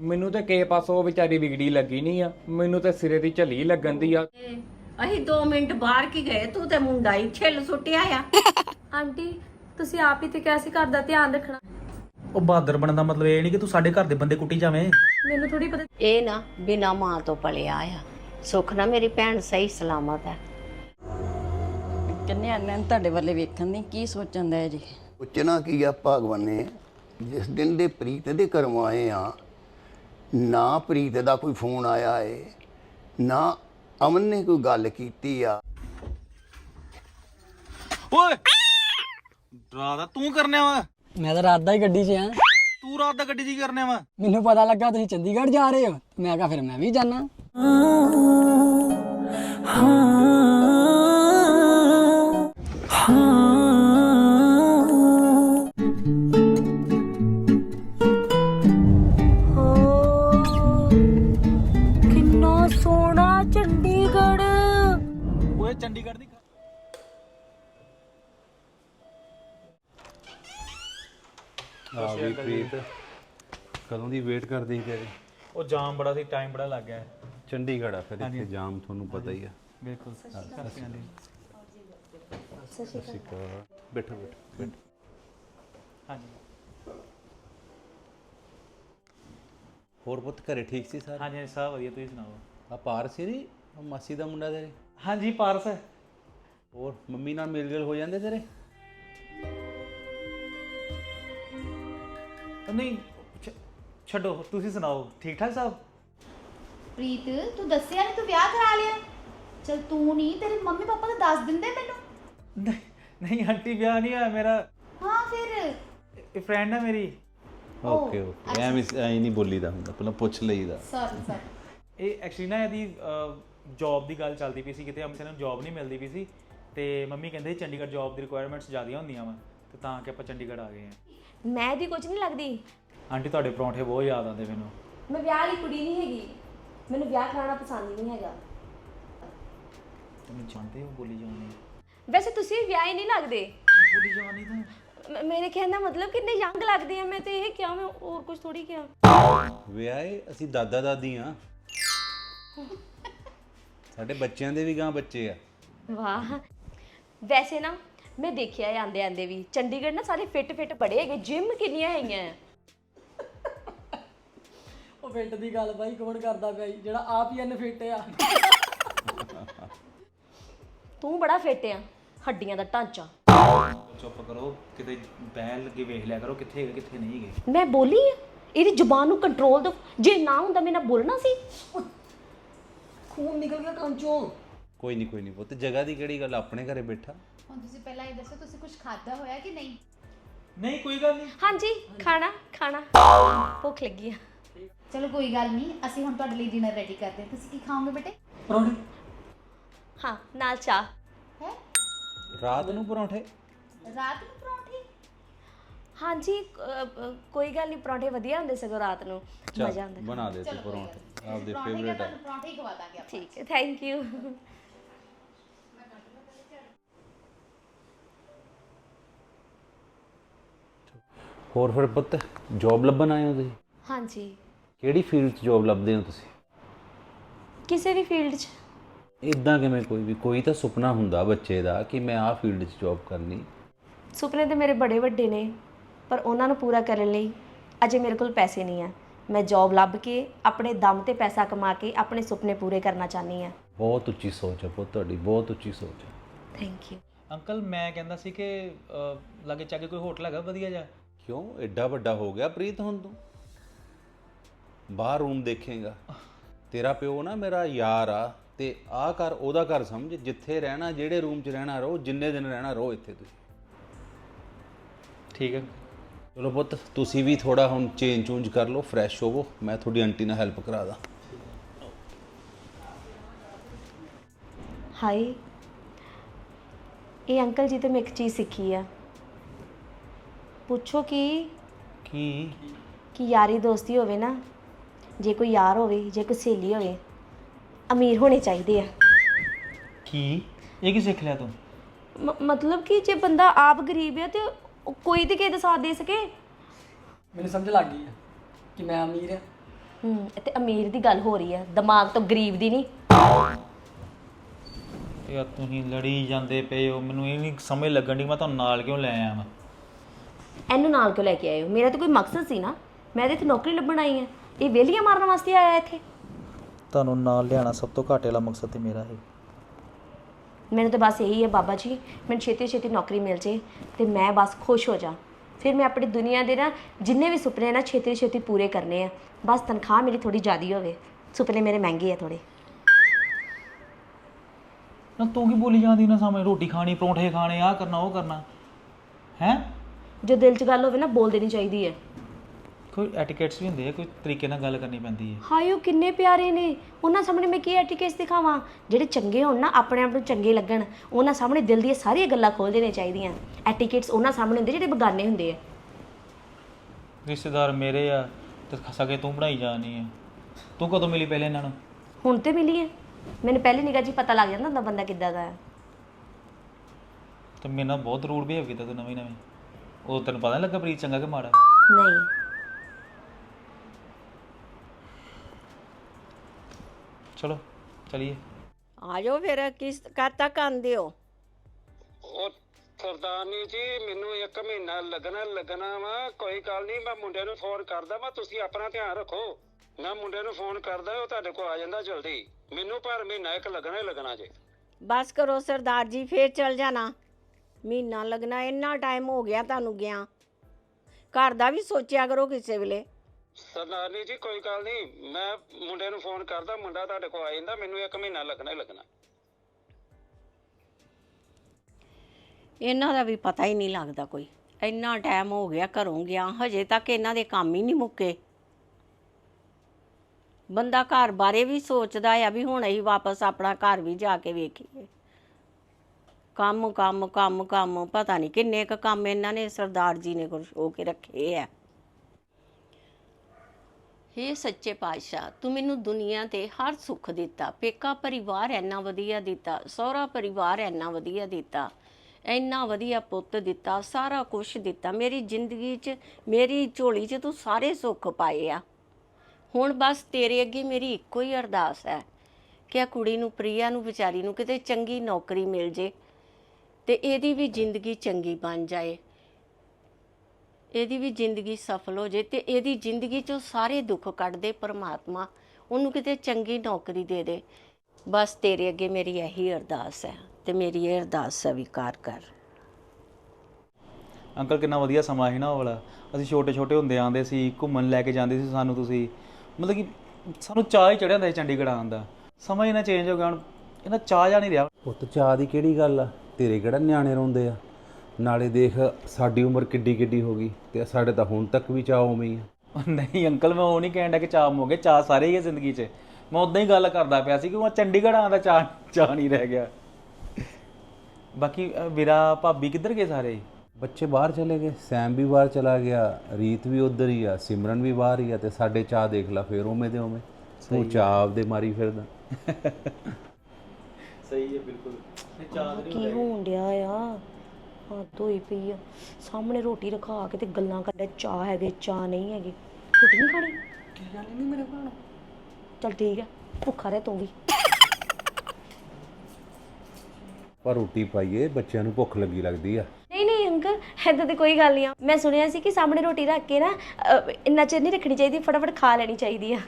ਮੈਨੂੰ ਤੇ ਕੇ ਪਾਸੋਂ ਉਹ ਵਿਚਾਰੀ ਵਿਗੜੀ ਲੱਗੀ ਨਹੀਂ ਆ। ਮੈਨੂੰ ਤੇ ਸਿਰੇ ਦੀ ਝੱਲੀ ਲੱਗਣ ਦੀ ਆ। ਅਸੀਂ 2 ਮਿੰਟ ਬਾਹਰ ਕੀ ਗਏ? ਤੂੰ ਤੇ ਮੁੰਡਾ ਹੀ ਛਿੱਲ ਸੁੱਟਿਆ ਆ। ਆਂਟੀ ਤੁਸੀਂ ਆਪ ਹੀ ਤੇ ਕਿਹਾ ਸੀ ਘਰ ਦਾ ਧਿਆਨ ਰੱਖਣਾ। ਉਹ ਬਹਾਦਰ ਬਣਨ ਦਾ ਮਤਲਬ ਇਹ ਨਹੀਂ ਕਿ ਤੂੰ ਸਾਡੇ ਘਰ ਦੇ ਬੰਦੇ ਕੁੱਟੀ ਜਾਵੇਂ। ਮੈਨੂੰ ਥੋੜੀ ਪਤਾ ਇਹ ਨਾ ਬਿਨਾ ਮਾਂ ਤੋਂ ਪਲਿਆ ਆ। ਸੁੱਖ ਨਾ ਮੇਰੀ ਭੈਣ ਸਹੀ ਸਲਾਮਤ ਹੈ ਕਿੰਨੇ ਆਨੇ ਤੁਹਾਡੇ ਵੱਲੇ ਵੇਖਣ ਦੀ ਕੀ ਸੋਚਣ ਦਾ ਜੀ? ਸੋਚਣਾ ਕੀ ਆ ਭਗਵਾਨ ਨੇ ਜਿਸ ਦਿਨ ਦੇ ਪ੍ਰੀਤ ਦੇ ਘਰੋਂ ਆਏ ਆ ਨਾ ਪ੍ਰੀਤ ਦਾ ਕੋਈ ਫੋਨ ਆਇਆ ਏ ਨਾ ਅਮਨ ਨੇ ਕੋਈ ਗੱਲ ਕੀਤੀ ਆ। ਓਏ! ਰਾਤ ਦਾ ਤੂੰ ਕਰਨਿਆ ਵਾ? ਮੈਂ ਤਾਂ ਰਾਤ ਦਾ ਹੀ ਗੱਡੀ 'ਚ ਆ। ਤੂੰ ਰਾਤ ਦਾ ਗੱਡੀ 'ਚ ਕੀ ਕਰਨਿਆ ਵਾ? ਮੈਨੂੰ ਪਤਾ ਲੱਗਾ ਤੁਸੀਂ ਚੰਡੀਗੜ੍ਹ ਜਾ ਰਹੇ ਹੋ ਮੈਂ ਕਿਹਾ ਫਿਰ ਮੈਂ ਵੀ ਜਾਣਾ ਕਿੰਨਾ ਚੰਡੀਗੜ੍ਹ ਦੀ ਆ ਵੀ ਪ੍ਰੀਤ ਕਦੋਂ ਦੀ ਵੇਟ ਕਰਦੀ ਸੀ ਤੇਰੀ? ਉਹ ਜਾਮ ਬੜਾ ਸੀ ਟਾਈਮ ਬੜਾ ਲੱਗ ਗਿਆ। ਚੰਡੀਗੜ੍ਹ ਆ ਫਿਰ ਇੱਥੇ ਜਾਮ ਤੁਹਾਨੂੰ ਪਤਾ ਹੀ ਆ। ਬਿਲਕੁਲ। ਸਿੱਕਾ ਬੈਠੋ ਬੈਠੋ ਬੈਠੋ। ਹਾਂਜੀ। ਹੋਰ ਪੁੱਤ ਘਰੇ ਠੀਕ ਸੀ ਸਾਰੇ? ਹਾਂਜੀ ਸਭ ਵਧੀਆ ਤੁਸੀਂ ਸੁਣਾਓ? ਆ ਪਾਰ ਸੀ ਦੀ ਮਾਸੀ ਦਾ ਮੁੰਡਾ ਤੇਰੇ? ਹਾਂਜੀ ਪਾਰਸ ਹੋਰ ਮੰਮੀ ਨਾਲ ਮੇਲ ਗੇਲ ਹੋ ਜਾਂਦੇ ਤੇਰੇ? ਨਹੀਂ ਛ- ਛੱਡੋ ਤੁਸੀਂ ਸੁਣਾਓ ਠੀਕ ਠਾਕ ਸਭ? ਪ੍ਰੀਤ ਤੂੰ ਦੱਸਿਆ ਨਹੀਂ ਤੂੰ ਵਿਆਹ ਕਰਾ ਲਿਆ? ਚਲ ਤੂੰ ਨਹੀਂ ਤੇਰੇ ਮੰਮੀ ਪਾਪਾ ਤਾਂ ਦੱਸ ਦਿੰਦੇ ਮੈਨੂੰ। ਨਹੀਂ ਨਹੀਂ ਆਂਟੀ ਵਿਆਹ ਨਹੀਂ ਹੋਇਆ ਮੇਰਾ। ਹਾਂ ਫਿਰ? ਇਹ ਫਰੈਂਡ ਹੈ ਮੇਰੀ। Okay okay. ਐਵੇਂ ਐ ਨਹੀਂ ਬੋਲੀਦਾ ਹੁੰਦਾ ਪਹਿਲਾਂ ਪੁੱਛ ਲਈਦਾ। ਸੌਰੀ ਸੌਰੀ ਇਹ ਐਕਚੁਅਲੀ ਨਾ ਇਹਦੀ ਜੌਬ ਦੀ ਗੱਲ ਚੱਲਦੀ ਪਈ ਸੀ ਕਿਤੇ ਅਮਸੇ ਨੂੰ ਜੌਬ ਨਹੀਂ ਮਿਲਦੀ ਪਈ ਸੀ ਤੇ ਮੰਮੀ ਕਹਿੰਦੇ ਸੀ ਚੰਡੀਗੜ੍ਹ ਜੌਬ ਦੀ ਰਿਕੁਆਇਰਮੈਂਟਸ ਜ਼ਿਆਦੀਆਂ ਹੁੰਦੀਆਂ ਵਾ ਤੇ ਤਾਂ ਕਿ ਆਪਾਂ ਚੰਡੀਗੜ੍ਹ ਆ ਗਏ ਆ ਮੈਂ ਦੀ ਕੁਝ ਨਹੀਂ ਲੱਗਦੀ। ਆਂਟੀ ਤੁਹਾਡੇ ਪਰੌਂਠੇ ਬਹੁਤ ਯਾਦ ਆਉਂਦੇ ਮੈਨੂੰ। ਮੈਂ ਵਿਆਹ ਵਾਲੀ ਕੁੜੀ ਨਹੀਂ ਹੈਗੀ। ਮੈਨੂੰ ਵਿਆਹ ਕਰਾਉਣਾ ਪਸੰਦ ਹੀ ਨਹੀਂ ਹੈਗਾ। ਤੁਸੀਂ ਜਾਣਦੇ ਹੋ ਬੋਲੀ ਜਾਣੀ? ਵੈਸੇ ਤੁਸੀਂ ਵਿਆਹ ਹੀ ਨਹੀਂ ਲੱਗਦੇ। ਬੋਲੀ ਜਾਣੀ ਤਾਂ। ਮ- ਮੇਰੇ ਕਹਿਣ ਦਾ ਮਤਲਬ ਕਿੰਨੇ ਯੰਗ ਲੱਗਦੇ ਆ ਮੈਂ ਤੇ ਇਹ ਕਿਹਾ ਮੈਂ ਹੋਰ ਕੁਝ ਥੋੜੀ ਕਿਹਾ। ਵਿਆਹੇ ਅਸੀਂ ਦਾਦਾ ਦਾਦੀ ਆ। ਸਾਡੇ ਬੱਚਿਆਂ ਦੇ ਵੀ ਗਾਂ ਬੱਚੇ ਆ। ਵਾਹ। ਵੈਸੇ ਨਾ ਮੈਂ ਦੇਖਿਆ ਆਂਦੇ ਆਂਦੇ ਵੀ ਚੰਡੀਗੜ੍ਹ ਨਾ ਸਾਰੇ ਫਿੱਟ ਫਿੱਟ ਬੜੇ ਹੈਗੇ ਜਿਮ ਕਿੰਨੀਆਂ ਹੈਗੀਆਂ। ਉਹ ਫਿੱਟ ਦੀ ਗੱਲ ਬਾਈ ਕੌਣ ਕਰਦਾ ਪਿਆ ਜੀ? ਜਿਹੜਾ ਆਪ ਹੀ ਅਨਫਿੱਟ ਆ। ਤੂੰ ਬੜਾ ਫਿੱਟ ਆ ਹੱਡੀਆਂ ਦਾ ਢਾਂਚਾ। ਚੁੱਪ ਕਰੋ ਕਿਤੇ ਬਹਿਣ ਲੱਗੇ ਵੇਖ ਲਿਆ ਕਰੋ ਕਿੱਥੇ ਹੈਗੇ ਕਿੱਥੇ ਨਹੀਂ ਹੈਗੇ। ਮੈਂ ਬੋਲੀ ਆ ਇਹਦੀ ਜ਼ੁਬਾਨ ਨੂੰ ਕੰਟਰੋਲ ਦੋ ਜੇ ਨਾ ਹੁੰਦਾ ਮੈਂ ਨਾ ਬੋਲਣਾ ਸੀ। ਖੂਨ ਨਿਕਲ ਗਿਆ ਕੰਨ ਚੋਂ। ਕੋਈ ਨਹੀਂ ਕੋਈ ਨਹੀਂ ਪੁੱਤ ਜਗ੍ਹਾ ਦੀ ਕਿਹੜੀ ਗੱਲ ਆਪਣੇ ਘਰੇ ਬੈਠਾ। ਹੁਣ ਤੁਸੀਂ ਪਹਿਲਾਂ ਇਹ ਦੱਸੋ ਤੁਸੀਂ ਕੁਝ ਖਾਦਾ ਹੋਇਆ ਕਿ ਨਹੀਂ? ਨਹੀਂ ਕੋਈ ਗੱਲ ਨਹੀਂ ਹਾਂਜੀ ਖਾਣਾ ਖਾਣਾ। ਭੁੱਖ ਲੱਗੀ ਆ। ਚਲੋ ਕੋਈ ਗੱਲ ਨਹੀਂ ਅਸੀਂ ਹੁਣ ਤੁਹਾਡੇ ਲਈ ਡਿਨਰ ਰੈਡੀ ਕਰਦੇ ਹਾਂ। ਤੁਸੀਂ ਕੀ ਖਾਓਗੇ ਬੇਟੇ? ਪਰੌਂਠੇ। ਹਾਂ ਨਾਲ ਚਾਹ। ਹੈ? ਰਾਤ ਨੂੰ ਪਰੌਂਠੇ? ਰਾਤ ਨੂੰ ਪਰੌਂਠੀ? ਹਾਂਜੀ ਅ, ਅ, ਕੋਈ ਗੱਲ ਨਹੀਂ ਪਰੌਂਠੇ ਵਧੀਆ ਹੁੰਦੇ ਸਗੋਂ ਰਾਤ ਨੂੰ। ਮਜ਼ਾ ਆਉਂਦਾ। ਬਣਾ ਦੇ ਤੂੰ ਪਰੌਂਠੇ। ਆਪਦੇ ਫੇਵਰੇਟ ਪਰੌਂਠੇ ਹੀ ਖਵਾ ਦਾਂਗੇ ਆਪਾਂ। ਠੀਕ ਹੈ ਥੈਂਕ ਯੂ ਹੋਰ ਫਿਰ ਪੁੱਤ ਜੌਬ ਲੱਭਣ ਆਏ ਹੋ ਤੁਸੀਂ? ਹਾਂਜੀ। ਕਿਹੜੀ ਫੀਲਡ 'ਚ ਜੌਬ ਲੱਭਦੇ ਹੋ ਤੁਸੀਂ? ਕਿਸੇ ਵੀ ਫੀਲਡ 'ਚ। ਇਦਾਂ ਕਿਵੇਂ ਕੋਈ ਵੀ ਕੋਈ ਤਾਂ ਸੁਪਨਾ ਹੁੰਦਾ ਬੱਚੇ ਦਾ ਕਿ ਮੈਂ ਆਹ ਫੀਲਡ 'ਚ ਜੌਬ ਕਰਨੀ। ਸੁਪਨੇ ਤੇ ਮੇਰੇ ਬੜੇ ਵੱਡੇ ਨੇ ਪਰ ਉਹਨਾਂ ਨੂੰ ਪੂਰਾ ਕਰਨ ਲਈ ਅਜੇ ਮੇਰੇ ਕੋਲ ਪੈਸੇ ਨਹੀਂ ਆ। ਮੈਂ ਜੌਬ ਲੱਭ ਕੇ ਆਪਣੇ ਦਮ ਤੇ ਪੈਸਾ ਕਮਾ ਕੇ ਆਪਣੇ ਸੁਪਨੇ ਪੂਰੇ ਕਰਨਾ ਚਾਹਨੀ ਆ ਬਹੁਤ ਉੱਚੀ ਸੋਚ ਹੈ ਪੁੱਤ ਤੁਹਾਡੀ ਬਹੁਤ ਉੱਚੀ ਸੋਚ ਹੈ। ਥੈਂਕ ਯੂ ਅੰਕਲ ਮੈਂ ਕਹਿੰਦਾ ਸੀ ਕਿ ਅਹ, ਲਾਗੇ ਚਾਗੇ ਕੋਈ ਹੋਟਲ ਹੈਗਾ ਵਧੀਆ ਜਿਹਾ? ਕਿਉਂ? ਐਡਾ ਵੱਡਾ ਹੋ ਗਿਆ ਪ੍ਰੀਤ ਹੁਣ ਤੂੰ? ਬਾਹਰ ਰੂਮ ਦੇਖੇਗਾ। ਤੇਰਾ ਪਿਓ ਨਾ ਮੇਰਾ ਯਾਰ ਆ ਤੇ ਆਹ ਘਰ ਉਹਦਾ ਘਰ ਸਮਝ ਜਿੱਥੇ ਰਹਿਣਾ ਜਿਹੜੇ ਰੂਮ 'ਚ ਰਹਿਣਾ ਰਹੋ ਜਿੰਨੇ ਦਿਨ ਰਹਿਣਾ ਰਹੋ ਇੱਥੇ ਤੁਸੀਂ। ਠੀਕ ਹੈ। ਚਲੋ ਪੁੱਤ ਤੁਸੀਂ ਵੀ ਥੋੜਾ ਹੁਣ ਚੇਂਜ ਚੂੰਜ ਕਰ ਲਓ ਫਰੈਸ਼ ਹੋਵੋ ਮੈਂ ਤੁਹਾਡੀ ਆਂਟੀ ਨਾਲ ਹੈਲਪ ਕਰਾ ਦਾਂ। ਹਾਈ ਇਹ ਅੰਕਲ ਜੀ ਤੋਂ ਮੈਂ ਇੱਕ ਚੀਜ਼ ਸਿੱਖੀ ਆ। ਪੁੱਛੋ ਕਿ ਕੀ? ਕਿ ਯਾਰੀ ਦੋਸਤੀ ਹੋਵੇ ਨਾ ਜੇ ਕੋਈ ਯਾਰ ਹੋਵੇ ਜੇ ਕੋਈ ਸਹੇਲੀ ਹੋਵੇ ਅਮੀਰ ਹੋਣੇ ਚਾਹੀਦੇ ਆ। ਕੀ? ਇਹ ਕੀ ਸਿੱਖ ਲਿਆ ਤੂੰ? ਮ- ਮਤਲਬ ਕਿ ਜੇ ਬੰਦਾ ਆਪ ਗਰੀਬ ਹੈ ਤੇ ਉਹ ਕੋਈ ਤੇ ਕਿਸੇ ਦਾ ਸਾਥ ਦੇ ਸਕੇ? ਮੈਨੂੰ ਸਮਝ ਲੱਗ ਗਈ ਆ ਕਿ ਮੈਂ ਅਮੀਰ ਆ। ਹੂੰ ਤੇ ਅਮੀਰ ਦੀ ਗੱਲ ਹੋ ਰਹੀ ਹੈ ਦਿਮਾਗ ਤੋਂ ਗਰੀਬ ਦੀ ਨਹੀਂ। ਯਾਰ ਤੁਸੀਂ ਲੜੀ ਜਾਂਦੇ ਪਏ ਹੋ। ਮੈਨੂੰ ਇਹ ਨਹੀਂ ਸਮਝ ਲੱਗਣ ਦੀ ਮੈਂ ਤੁਹਾਨੂੰ ਨਾਲ ਕਿਉਂ ਲੈ ਆਇਆ ਵਾਂ ਇਹਨੂੰ ਨਾਲ ਕਿਉਂ ਲੈ ਕੇ ਆਏ ਹੋ? ਮੇਰਾ ਤਾਂ ਕੋਈ ਮਕਸਦ ਸੀ ਨਾ। ਮੈਂ ਤਾਂ ਇੱਥੇ ਨੌਕਰੀ ਲੱਭਣ ਆਈ ਹਾਂ ਇਹ ਵਿਹਲੀਆਂ ਮਾਰਨ ਵਾਸਤੇ ਆਇਆ ਇੱਥੇ? ਤੁਹਾਨੂੰ ਨਾਲ ਲਿਆਣਾ ਸਭ ਤੋਂ ਘਾਟੇ ਵਾਲਾ ਮਕਸਦ ਤੇ ਮੇਰਾ ਹੈ ਮੈਨੂੰ ਤਾਂ ਬਸ ਇਹੀ ਹੈ ਬਾਬਾ ਜੀ ਮੈਨੂੰ ਛੇਤੀ ਛੇਤੀ ਨੌਕਰੀ ਮਿਲ ਜੇ ਤੇ ਮੈਂ ਬਸ ਖੁਸ਼ ਹੋ ਜਾ। ਫਿਰ ਮੈਂ ਆਪਣੀ ਦੁਨੀਆ ਦੇ ਨਾ ਜਿੰਨੇ ਵੀ ਸੁਪਨੇ ਨਾ ਛੇਤੀ ਛੇਤੀ ਪੂਰੇ ਕਰਨੇ ਆ। ਬਸ ਤਨਖਾਹ ਮੇਰੀ ਥੋੜੀ ਜ਼ਿਆਦੀ ਹੋਵੇ। ਸੁਪਨੇ ਮੇਰੇ ਮਹਿੰਗੇ ਆ ਥੋੜੇ ਨਾ ਤੂੰ ਕੀ ਬੋਲੀ ਜਾਂਦੀ ਨਾ ਸਾਹਮਣੇ? ਰੋਟੀ ਖਾਣੀ ਪਰੌਂਠੇ ਖਾਣੇ ਆ ਕਰਨਾ ਉਹ ਕਰਨਾ। ਹੈ? ਜੋ ਦਿਲ 'ਚ ਗੱਲ ਹੋਵੇ ਨਾ ਬੋਲ ਦੇਣੀ ਚਾਹੀਦੀ ਹੈ। ਕੋਈ ਐਟੀਕੇਟਸ ਵੀ ਹੁੰਦੇ ਆ ਕੋਈ ਤਰੀਕੇ ਨਾਲ ਗੱਲ ਕਰਨੀ ਪੈਂਦੀ ਹੈ। ਹਾਏ ਉਹ ਕਿੰਨੇ ਪਿਆਰੇ ਨੇ। ਉਹਨਾਂ ਸਾਹਮਣੇ ਮੈਂ ਕੀ ਐਟੀਕੇਟਸ ਦਿਖਾਵਾਂ? ਜਿਹੜੇ ਚੰਗੇ ਹੋਣ ਨਾ ਆਪਣੇ ਆਪ ਨੂੰ ਚੰਗੇ ਲੱਗਣ ਉਹਨਾਂ ਸਾਹਮਣੇ ਦਿਲ ਦੀਆਂ ਸਾਰੀਆਂ ਗੱਲਾਂ ਖੋਲ ਦੇਣੀਆਂ ਚਾਹੀਦੀਆਂ। ਐਟੀਕੇਟਸ ਉਹਨਾਂ ਸਾਹਮਣੇ ਹੁੰਦੇ ਜਿਹੜੇ ਬਗਾਨੇ ਹੁੰਦੇ ਆ। ਰਿਸ਼ਤੇਦਾਰ ਮੇਰੇ ਆ ਤੇ ਸਕੇ ਤੂੰ ਬਣਾਈ ਜਾਣੀ ਹੈ ਤੂੰ ਕਦੋਂ ਮਿਲੀ ਪਹਿਲੇ ਇਹਨਾਂ ਨੂੰ? ਹੁਣ ਤੇ ਮਿਲੀ ਹੈ ਮੈਨੂੰ ਪਹਿਲੀ ਨਿਗਾਹ 'ਚ ਹੀ ਪਤਾ ਲੱਗ ਜਾਂਦਾ ਹੁੰਦਾ ਬੰਦਾ ਕਿੱਦਾਂ ਦਾ ਹੈ ਤੇ ਮੇਰੇ ਨਾਲ ਬਹੁਤ ਰੂਡ ਬਿਹੇਵ ਕੀਤਾ ਤੂੰ ਨਵੀਂ ਨਵੀਂ ਉਹ ਤੈਨੂੰ ਪਤਾ ਲੱਗਾ ਪ੍ਰੀਤ ਚੰਗਾ ਕਿ ਮਾੜਾ? ਨਹੀਂ। ਚਲੋ ਚਲਿਏ। ਆ ਜਾਓ ਫਿਰ ਕਿਸ ਕਦ ਤੱਕ ਆਂਦੇ ਹੋ? ਉਹ ਸਰਦਾਰਨੀ ਜੀ ਮੈਨੂੰ ਇੱਕ ਮਹੀਨਾ ਲੱਗਣਾ ਲੱਗਣਾ ਵਾ ਕੋਈ ਗੱਲ ਨਹੀਂ ਮੈਂ ਮੁੰਡੇ ਨੂੰ ਫੋਨ ਕਰਦਾ ਵਾ ਤੁਸੀਂ ਆਪਣਾ ਧਿਆਨ ਰੱਖੋ। ਮੈਂ ਮੁੰਡੇ ਨੂੰ ਫੋਨ ਕਰਦਾ ਉਹ ਤੁਹਾਡੇ ਕੋਲ ਆ ਜਾਂਦਾ ਜਲਦੀ। ਮੈਨੂੰ ਪਰ ਮਹੀਨਾ ਇੱਕ ਲੱਗਣਾ ਹੀ ਲੱਗਣਾ ਜੇ। ਬਸ ਕਰੋ ਸਰਦਾਰ ਜੀ ਫੇਰ ਚਲ ਜਾਣਾ। ਮਹੀਨਾ ਲੱਗਣਾ ਇੰਨਾ ਟਾਈਮ ਹੋ ਗਿਆ ਤੁਹਾਨੂੰ ਗਿਆ। ਘਰ ਦਾ ਵੀ ਸੋਚਿਆ ਕਰੋ ਕਿਸੇ ਵੇਲੇ। ਸਰਦਾਰਨੀ ਜੀ ਕੋਈ ਗੱਲ ਨਹੀਂ। ਮੈਂ ਮੁੰਡੇ ਨੂੰ ਫੋਨ ਕਰਦਾ, ਮੁੰਡਾ ਤੁਹਾਡੇ ਕੋਲ ਆ ਜਾਂਦਾ, ਮੈਨੂੰ ਇੱਕ ਮਹੀਨਾ ਲੱਗਣਾ ਹੀ ਲੱਗਣਾ। ਇਹਨਾਂ ਦਾ ਵੀ ਪਤਾ ਹੀ ਨਹੀਂ ਲੱਗਦਾ ਕੋਈ। ਇੰਨਾ ਟਾਈਮ ਹੋ ਗਿਆ ਘਰੋਂ ਗਿਆ, ਹਜੇ ਤੱਕ ਇਹਨਾਂ ਦੇ ਕੰਮ ਹੀ ਨਹੀਂ ਮੁੱਕੇ। ਬੰਦਾ ਘਰ ਬਾਰੇ ਵੀ ਸੋਚਦਾ ਆ ਵੀ ਹੁਣ ਅਸੀਂ ਵਾਪਸ ਆਪਣਾ ਘਰ ਵੀ ਜਾ ਕੇ ਵੇਖੀਏ। ਕੰਮ ਕੰਮ ਕੰਮ ਕੰਮ, ਪਤਾ ਨਹੀਂ ਕਿੰਨੇ ਕ ਕੰਮ ਇਹਨਾਂ ਨੇ ਸਰਦਾਰ ਜੀ ਨੇ ਕੁਛ ਹੋ ਕੇ ਰੱਖੇ ਆ। ਹੇ ਸੱਚੇ ਪਾਤਸ਼ਾਹ, ਤੂੰ ਮੈਨੂੰ ਦੁਨੀਆ ਤੇ ਹਰ ਸੁੱਖ ਦਿੱਤਾ, ਪੇਕਾ ਪਰਿਵਾਰ ਇੰਨਾ ਵਧੀਆ ਦਿੱਤਾ, ਸਹੁਰਾ ਪਰਿਵਾਰ ਇੰਨਾ ਵਧੀਆ ਦਿੱਤਾ, ਇੰਨਾ ਵਧੀਆ ਪੁੱਤ ਦਿੱਤਾ, ਸਾਰਾ ਕੁਝ ਦਿੱਤਾ, ਮੇਰੀ ਜ਼ਿੰਦਗੀ 'ਚ, ਮੇਰੀ ਝੋਲੀ 'ਚ ਤੂੰ ਸਾਰੇ ਸੁੱਖ ਪਾਏ ਆ। ਹੁਣ ਬਸ ਤੇਰੇ ਅੱਗੇ ਮੇਰੀ ਇੱਕੋ ਹੀ ਅਰਦਾਸ ਹੈ ਕਿ ਆ ਕੁੜੀ ਨੂੰ, ਪ੍ਰਿਆ ਨੂੰ, ਵਿਚਾਰੀ ਨੂੰ ਕਿਤੇ ਚੰਗੀ ਨੌਕਰੀ ਮਿਲ ਜੇ ਤੇ ਇਹਦੀ ਵੀ ਜ਼ਿੰਦਗੀ ਚੰਗੀ ਬਣ ਜਾਏ। ਇਹਦੀ ਵੀ ਜ਼ਿੰਦਗੀ ਸਫਲ ਹੋ ਜੇ ਤੇ ਇਹਦੀ ਜ਼ਿੰਦਗੀ 'ਚੋਂ ਸਾਰੇ ਦੁੱਖ ਕੱਢ ਦੇ ਪਰਮਾਤਮਾ। ਉਹਨੂੰ ਕਿਤੇ ਚੰਗੀ ਨੌਕਰੀ ਦੇ ਦੇ। ਬਸ ਤੇਰੇ ਅੱਗੇ ਮੇਰੀ ਇਹੀ ਅਰਦਾਸ ਹੈ ਤੇ ਮੇਰੀ ਇਹ ਅਰਦਾਸ ਸਵੀਕਾਰ ਕਰ। ਅੰਕਲ ਕਿੰਨਾ ਵਧੀਆ ਸਮਾਂ ਸੀ ਨਾ ਉਹ ਵਾਲਾ। ਅਸੀਂ ਛੋਟੇ ਛੋਟੇ ਹੁੰਦੇ ਆਂਦੇ ਸੀ ਘੁੰਮਣ ਲੈ ਕੇ ਜਾਂਦੇ ਸੀ ਸਾਨੂੰ ਤੁਸੀਂ। ਮਤਲਬ ਕਿ ਸਾਨੂੰ ਚਾਹ ਹੀ ਚੜਿਆ ਹੁੰਦਾ ਸੀ ਚੰਡੀਗੜ੍ਹ ਆਉਣ ਦਾ। ਸਮਾਂ ਹੀ ਨਾ ਚੇਂਜ ਹੋ ਗਿਆ ਹੁਣ ਇਹਨਾਂ ਚਾਹ ਜਾ ਨਹੀਂ ਰਿਹਾ। ਪੁੱਤ ਚਾਹ ਦੀ ਕਿਹੜੀ ਗੱਲ ਆ? ਤੇਰੇ ਕਿਹੜਾ ਨਿਆਣੇ ਰੋਂਦੇ ਆ? ਨਾਲੇ ਦੇਖ ਸਾਡੀ ਉਮਰ ਕਿੱਡੀ ਕਿੱਡੀ ਹੋ ਗਈ ਤੇ ਸਾਡੇ ਤਾਂ ਹੁਣ ਤੱਕ ਵੀ ਚਾਹ ਉਵੇਂ ਹੀ ਆ। ਨਹੀਂ ਅੰਕਲ ਮੈਂ ਉਹ ਨਹੀਂ ਕਹਿਣ ਕਿ ਚਾਹ ਗਏ ਚਾਹ ਸਾਰੇ ਹੀ ਜ਼ਿੰਦਗੀ 'ਚ। ਮੈਂ ਉਦਾਂ ਹੀ ਗੱਲ ਕਰਦਾ ਪਿਆ ਸੀ ਕਿ ਉਹ ਚੰਡੀਗੜ੍ਹ ਆਉਣ ਦਾ ਚਾਹ ਚਾਹ ਨਹੀਂ ਰਹਿ ਗਿਆ। ਬਾਕੀ ਅ, ਵੀਰਾ ਭਾਬੀ ਕਿੱਧਰ ਗਏ ਸਾਰੇ? ਬੱਚੇ ਬਾਹਰ ਚਲੇ ਗਏ ਸੈਮ ਵੀ ਬਾਹਰ ਚਲਾ ਗਿਆ ਰੀਤ ਵੀ ਉਧਰ ਹੀ ਆ ਸਿਮਰਨ ਵੀ ਬਾਹਰ ਹੀ ਆ ਤੇ ਸਾਡੇ ਚਾਹ ਦੇਖ ਲਾ ਫੇਰ ਉਵੇਂ ਦੇ ਉਵੇਂ। ਤੂੰ ਚਾਹ ਆਪਦੇ ਮਾਰੀ ਫਿਰਦਾ। ਸਹੀ ਹੈ ਬਿਲਕੁਲ। ਚਾਹ ਕੀ ਹੋਣ ਡਿਆ ਆ? ਹਾਂ ਧੋਈ ਪਈ ਆ। ਸਾਹਮਣੇ ਰੋਟੀ ਰਖਾ ਕੇ ਤੇ ਗੱਲਾਂ ਕਰਦੇ ਚਾਹ ਹੈਗੇ ਚਾਹ ਨਹੀਂ ਹੈਗੀ। ਰੋਟੀ ਨਹੀਂ ਖਾਣੀ? ਕੀ ਗੱਲ ਨਹੀਂ ਮੇਰੇ ਕੋਲ? ਚਲ ਠੀਕ ਹੈ ਭੁੱਖਾ ਰਹਿ ਤੂੰ ਵੀ। ਪਰ ਰੋਟੀ ਪਾਈਏ ਬੱਚਿਆਂ ਨੂੰ ਭੁੱਖ ਲੱਗੀ ਲੱਗਦੀ ਆ। ਨਹੀਂ ਨਹੀਂ ਅੰਕਲ ਐਦਾਂ ਦੀ ਕੋਈ ਗੱਲ ਨਹੀਂ ਆ। ਮੈਂ ਸੁਣਿਆ ਸੀ ਕਿ ਸਾਹਮਣੇ ਰੋਟੀ ਰੱਖ ਕੇ ਨਾ ਅਹ, ਇੰਨਾ ਚਿਰ ਨਹੀਂ ਰੱਖਣੀ ਚਾਹੀਦੀ ਫਟਾਫਟ ਖਾ ਲੈਣੀ ਚਾਹੀਦੀ ਆ।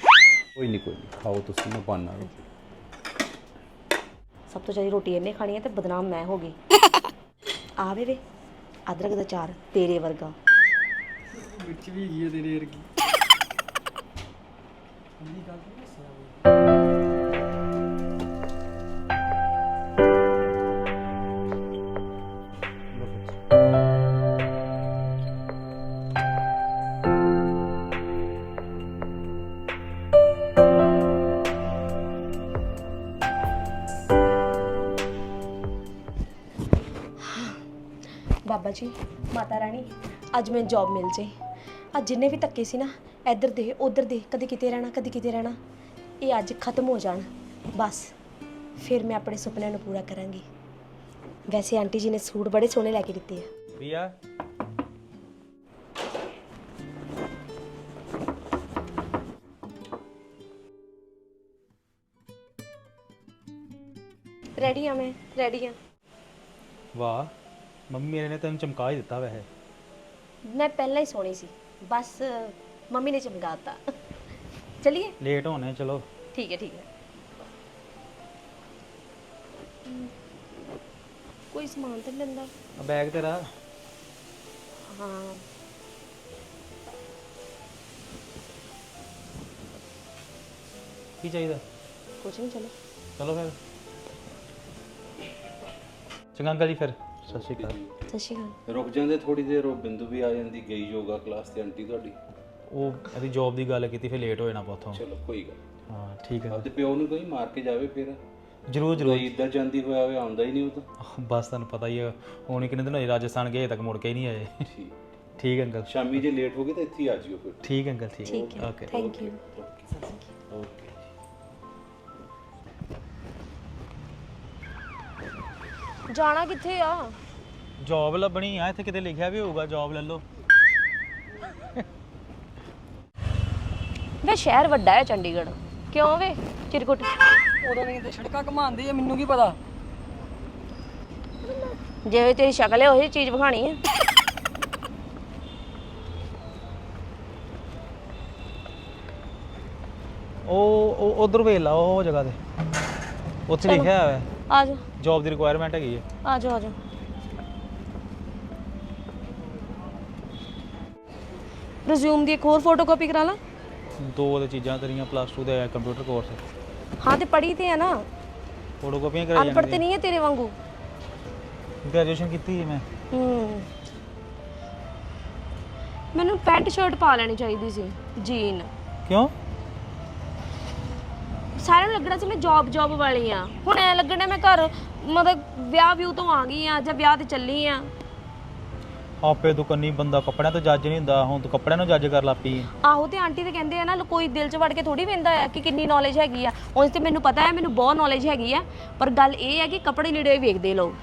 ਕੋਈ ਨਹੀਂ ਕੋਈ ਨਹੀਂ ਖਾਓ ਤੁਸੀਂ ਮੈਂ ਪਾਣਾ ਰੋਟੀ। ਸਭ ਤੋਂ ਜ਼ਿਆਦਾ ਰੋਟੀ ਇਹਨੇ ਖਾਣੀ ਹੈ ਤੇ ਬਦਨਾਮ ਮੈਂ ਹੋ ਗਈ। ਆ ਵੇ ਅਦਰਕ ਦਾ ਚਾਰ ਤੇਰੇ ਵਰਗਾ। ਵਿੱਚ ਵੀ ਹੈਗੀ ਹੈ ਤੇਰੇ ਵਰਗੀ। ਬਾਬਾ ਜੀ ਮਾਤਾ ਰਾਣੀ ਅੱਜ ਮੈਨੂੰ ਜੌਬ ਮਿਲ ਜੇ। ਅੱਜ ਜਿੰਨੇ ਵੀ ਧੱਕੇ ਸੀ ਨਾ ਇੱਧਰ ਦੇ ਉੱਧਰ ਦੇ ਕਦੇ ਕਿਤੇ ਰਹਿਣਾ ਕਦੇ ਕਿਤੇ ਰਹਿਣਾ ਇਹ ਅੱਜ ਖਤਮ ਹੋ ਜਾਣ। ਬਸ ਫਿਰ ਮੈਂ ਆਪਣੇ ਸੁਪਨਿਆਂ ਨੂੰ ਪੂਰਾ ਕਰਾਂਗੀ। ਵੈਸੇ ਆਂਟੀ ਜੀ ਨੇ ਸੂਟ ਬੜੇ ਸੋਹਣੇ ਲੈ ਕੇ ਦਿੱਤੇ ਆ। ਭਈਆ ਰੈਡੀ ਆ ਮੈਂ ਰੈਡੀ ਆ। ਵਾਹ। ਮੰਮੀ ਮੇਰੇ ਨੇ ਤੈਨੂੰ ਚਮਕਾ ਹੀ ਦਿੱਤਾ ਵੈਸੇ। ਮੈਂ ਪਹਿਲਾਂ ਹੀ ਸੋਣੀ ਸੀ ਬਸ ਮੰਮੀ ਨੇ ਚਮਕਾਤਾ। ਚਲਿਏ? ਲੇਟ ਹੋਣੇ ਚਲੋ। ਠੀਕ ਹੈ ਠੀਕ ਹੈ। ਕੋਈ ਸਮਾਨ ਤਾਂ ਲੈਂਦਾ? ਆ ਬੈਗ ਤੇਰਾ। ਹਾਂ। ਕੀ ਚਾਹੀਦਾ? ਕੁਛ ਨਹੀਂ ਚਲੋ। ਚਲੋ ਫਿਰ। ਚੰਗਾ ਅੰਕਲ ਜੀ ਫਿਰ। ਸਤਿ ਸ਼੍ਰੀ ਅਕਾਲ। ਸਤਿ ਸ਼੍ਰੀ ਅਕਾਲ। ਰੁਕ ਜਾਂਦੇ ਥੋੜੀ ਦੇਰ ਉਹ ਬਿੰਦੂ ਵੀ ਆ ਜਾਂਦੀ ਗਈ ਯੋਗਾ ਕਲਾਸ ਤੇ ਆਂਟੀ ਤੁਹਾਡੀ। ਉਹ ਇਹਦੀ ਜੌਬ ਦੀ ਗੱਲ ਕੀਤੀ ਫਿਰ ਲੇਟ ਹੋ ਜਾਣਾ ਆਪਾਂ ਉੱਥੋਂ ਚਲੋ ਕੋਈ ਗੱਲ ਹਾਂ ਠੀਕ ਹੈ। ਆਪਦੇ ਪਿਓ ਨੂੰ ਕੋਈ ਮਾਰ ਕੇ ਜਾਵੇ ਫਿਰ? ਜਰੂਰ ਜਰੂਰ। ਕੋਈ ਇੱਧਰ ਜਾਂਦੀ ਹੋਇਆ ਹੋਵੇ ਆਉਂਦਾ ਹੀ ਨਹੀਂ ਉਹ ਤਾਂ। ਬਸ ਤੁਹਾਨੂੰ ਪਤਾ ਹੀ ਹੈ ਹੁਣ ਹੀ ਕਿੰਨੇ ਦਿਨ ਹੋਏ ਰਾਜਸਥਾਨ ਗਏ ਤੱਕ ਮੁੜ ਕੇ ਹੀ ਨਹੀਂ ਆਏ। ਠੀਕ। ਠੀਕ ਹੈ ਅੰਕਲ। ਸ਼ਾਮੀ ਜੇ ਲੇਟ ਹੋ ਗਏ ਤਾਂ ਇੱਥੇ ਹੀ ਆ ਜਿਓ ਫਿਰ। ਠੀਕ ਹੈ ਅੰਕਲ ਠੀਕ ਓਕੇ ਥੈਂਕ ਯੂ ਓਕੇ ਜਾਣਾ ਕਿੱਥੇ ਆ? ਜੌਬ ਲੱਭਣੀ ਆ ਇੱਥੇ ਕਿਤੇ ਲਿਖਿਆ ਵੀ ਹੋਊਗਾ ਜੌਬ ਲੈ ਲਓ। ਵੇ ਸ਼ਹਿਰ ਵੱਡਾ ਹੈ ਚੰਡੀਗੜ੍ਹ। ਕਿਉਂ ਵੇ ਚਿਰਕੁਟ? ਉਦੋਂ ਨਹੀਂ ਤੇ ਸੜਕਾਂ ਘਮਾਉਂਦੇ ਆ ਮੈਨੂੰ ਕੀ ਪਤਾ? ਜਿਵੇਂ ਤੇਰੀ ਸ਼ਕਲ ਹੈ ਉਹੀ ਚੀਜ਼ ਵਿਖਾਣੀ ਹੈ ਉਹ ਉਧਰ ਵੇਖ ਲਾ ਉਹ ਜਗ੍ਹਾ ਤੇ। ਉੱਥੇ ਲਿਖਿਆ ਹੋਇਆ। ਹੈ ਆ ਜਾ ਜੌਬ ਦੀ ਰਿਕੁਆਇਰਮੈਂਟ ਹੈਗੀ ਹੈ ਆ ਜਾ ਆ ਜਾ ਰਿਜ਼ਿਊਮ ਦੀ ਇੱਕ ਹੋਰ ਫੋਟੋਕਾਪੀ ਕਰਾ ਲਾ। ਦੋ ਦੇ ਚੀਜ਼ਾਂ ਤੇਰੀਆਂ ਪਲੱਸ 2 ਦੇ ਕੰਪਿਊਟਰ ਕੋਰਸ ਹਾਂ ਤੇ ਪੜ੍ਹੀ ਤੇ ਆ ਨਾ। ਫੋਟੋ ਕਾਪੀਆਂ ਕਰਾਈ ਅਨਪੜ੍ਹ ਤੇ ਨਹੀਂ ਹੈ ਤੇਰੇ ਵਾਂਗੂ। ਗ੍ਰੈਜੂਏਸ਼ਨ ਕੀਤੀ ਹੈ ਮੈਂ। ਹੂੰ। ਮੈਨੂੰ ਪੈਂਟ ਸ਼ਰਟ ਪਾ ਲੈਣੀ ਚਾਹੀਦੀ ਸੀ ਜੀਨ। ਕਿਉਂ? ਸਾਰਿਆਂ ਨੂੰ ਲੱਗਣਾ ਸੀ ਮੈਂ ਜੌਬ ਜੌਬ ਵਾਲੀ ਆ ਹੁਣ ਐ ਲੱਗਣਾ ਮੈਂ ਘਰ ਮਤਲਬ ਵਿਆਹ ਵਿਊ ਤੋਂ ਆ ਗਈ ਆ ਜਾਂ ਵਿਆਹ ਤੇ ਚੱਲੀ ਆ। ਆਪੇ ਤੂੰ ਕੰਨੀ ਬੰਦਾ ਕੱਪੜਿਆਂ ਤੋਂ ਜੱਜ ਨਹੀਂ ਹੁੰਦਾ ਹੁਣ ਤੂੰ ਕੱਪੜਿਆਂ ਨੂੰ ਜੱਜ ਕਰ ਲੱਪੀ। ਆਹੋ ਤੇ ਆਂਟੀ ਤੇ ਕਹਿੰਦੇ ਆ ਨਾ ਕੋਈ ਦਿਲ 'ਚ ਵੜ ਕੇ ਥੋੜੀ ਵੇਂਦਾ ਆ ਕਿ ਕਿੰਨੀ ਨੌਲੇਜ ਹੈਗੀ ਆ। ਉਂਝ ਤੇ ਮੈਨੂੰ ਪਤਾ ਹੈ ਮੈਨੂੰ ਬਹੁਤ ਨੌਲੇਜ ਹੈਗੀ ਆ ਪਰ ਗੱਲ ਇਹ ਹੈ ਕਿ ਕੱਪੜੇ ਲੀੜੇ ਵੇਖਦੇ ਲੋਕ